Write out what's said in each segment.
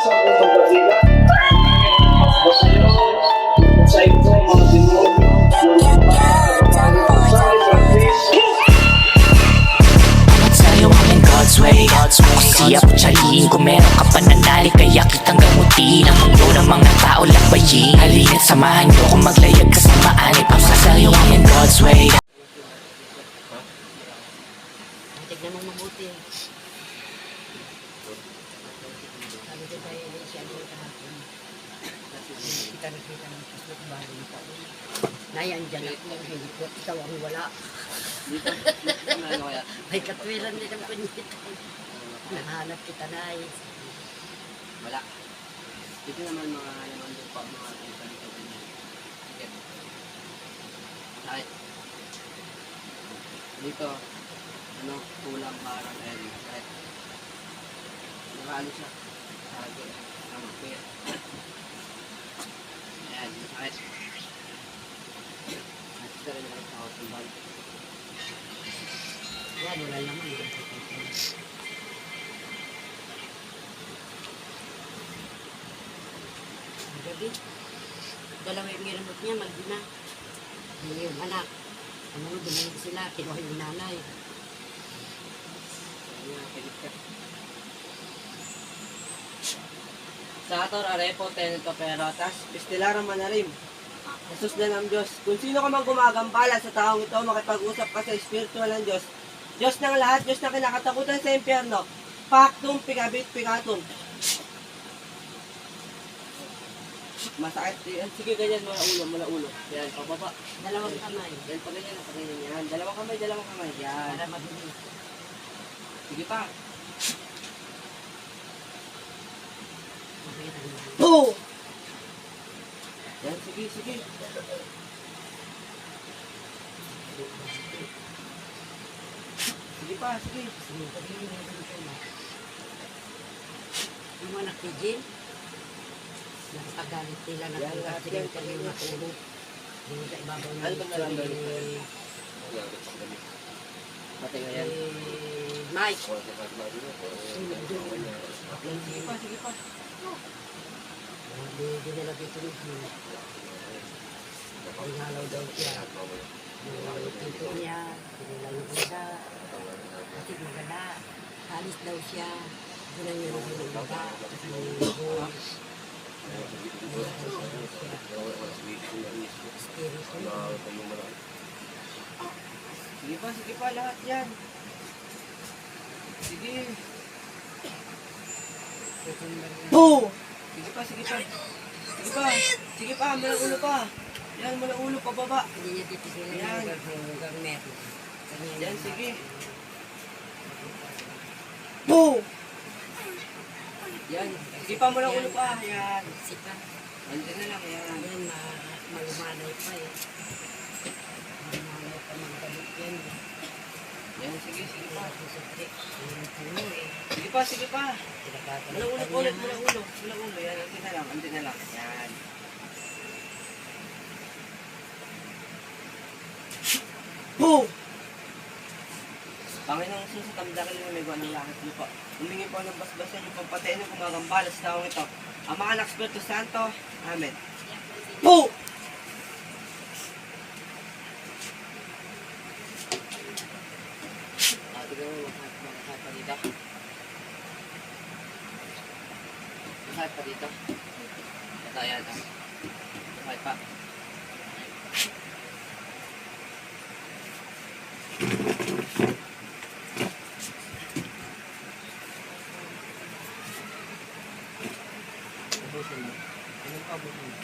sa unang dakila. Basta yun, sa ito, mga demonyo, lumabas sa babae, sa isang Kristo. Sa'yo I'm in God's way Kung siya po tsaliin Kung meron ka pananali Kaya kitang gamutin Ang mundo ng mga tao lakbayin Halina't samahan niyo Kung maglayag kasamaan Ipang sa'yo I'm in God's way Tignan mo mabuti. Ko tayo ulit siya doon kahapon. Kita na kita ng Facebook bago yung taon. Nayan dyan ako, hindi ko, ikaw ang wala. Ano? May katwiran din ang panyitan. Nahanap kita na eh. Wala. Dito naman mga naman doon pa mga dito ganyan. Sakit. Dito, ano, kulang parang L. Sakit. Nakaano siya. Sakit. Tama, kuya. Ayan, sakit. Sakit ka rin ako sa hospital. Yan, wala naman. Gabi. Dalawa yung ginamot niya, mag-ina. Hindi yung anak. Ano, dumalig sila, kinuha yung nanay. Ayan, pilit ka. Sa ator arepo tenento pero tas pistilara manalim. Jesus na ng Diyos. Kung sino ka man gumagambala sa taong ito, makipag-usap ka sa Espiritu ng Diyos. Diyos ng lahat, Diyos na kinakatakutan sa impyerno. Paktum, pikabit, pikatum. Masakit. Yan. Sige, ganyan, mula ulo, mula ulo. Yan, pababa. Dalawang kamay. Yan, pa ganyan, pa ganyan. Yan, dalawang kamay, dalawang kamay. Yan. Sige pa. Ano. Boom! Yan, sige, sige. Sige pa, sige. Sige, mo yung. Yung anak ni Jean, nakapagalit sila na kung kasi kami pag- matulog. Yung sa ibabaw ng Ano yan. eh, Mike. Yan, sige pa, sige pa. Hindi hindi nila dito ni Jean. Pinalaw daw siya. Yung pinto niya, pinalaw yung isa. Kasi maganda. Alis daw siya. Rin yung baba. Kasi yung. Espiritu. Sige pa, sige pa, lahat yan. Sige. Boom! Sige pa, sige pa. Sige pa, sige pa, mula ulo pa. Yan, mula ulo pa baba. Hindi niya titigilan Yan. Yan, sige. Boom! Yan, sige pa, mula ulo pa. Yan. Sika. Andyan na lang, yan. Yan, ma malumanay pa eh. Malumanay pa mga gamit yan. eh. Yan, sige, sige pa. Yung puno eh. Sige pa, sige pa. Mula ulo, ulit, mula ulo. Mula ulo, yan. Andyan na lang, andyan na lang. Yan. Boom! Panginoong Jesus, tamdakan niyo may ng langit lupa. Humingi po ng basbasan yung pampatayin ng gumagambala sa taong ito. Ama, Anak, Espiritu Santo. Amen. Boom! Ah, tignan mo, masakit pa, masakit pa dito. Masakit pa dito. Ito, yan. ah. Masakit pa. Ubusin mo. Anong pa ubusin mo?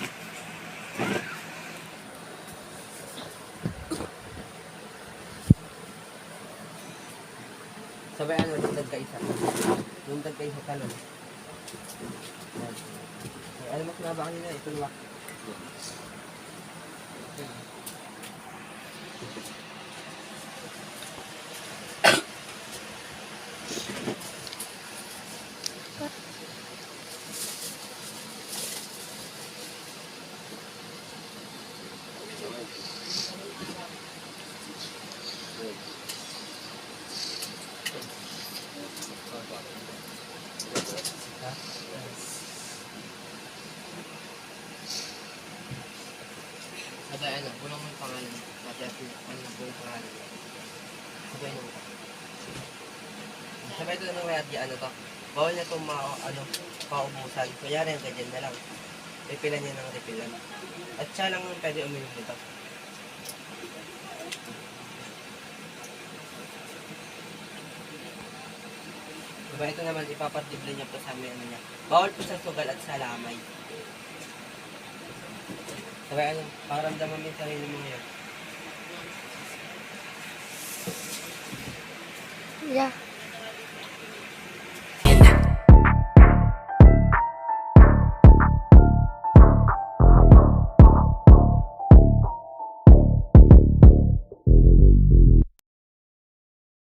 Sabay ano, lundag ka isa. Lundag ka isa talon. Ay, alam mo kung ba? kanina, Sabay ano, unang mong pangalan. Sabay ano, unang pangalan. Sabay ano. Sabay ito ng radya, ano to. Bawal na itong ma, ano, paubusan. Kaya rin, ganyan na lang. Repilan niya ng repilan. At siya lang pwede uminom nito. Diba ito naman, ipapatible niya po sa may ano niya. Bawal po sa sugal at sa lamay. Diba ano, paramdaman mo yung sarili mo ngayon. Yeah.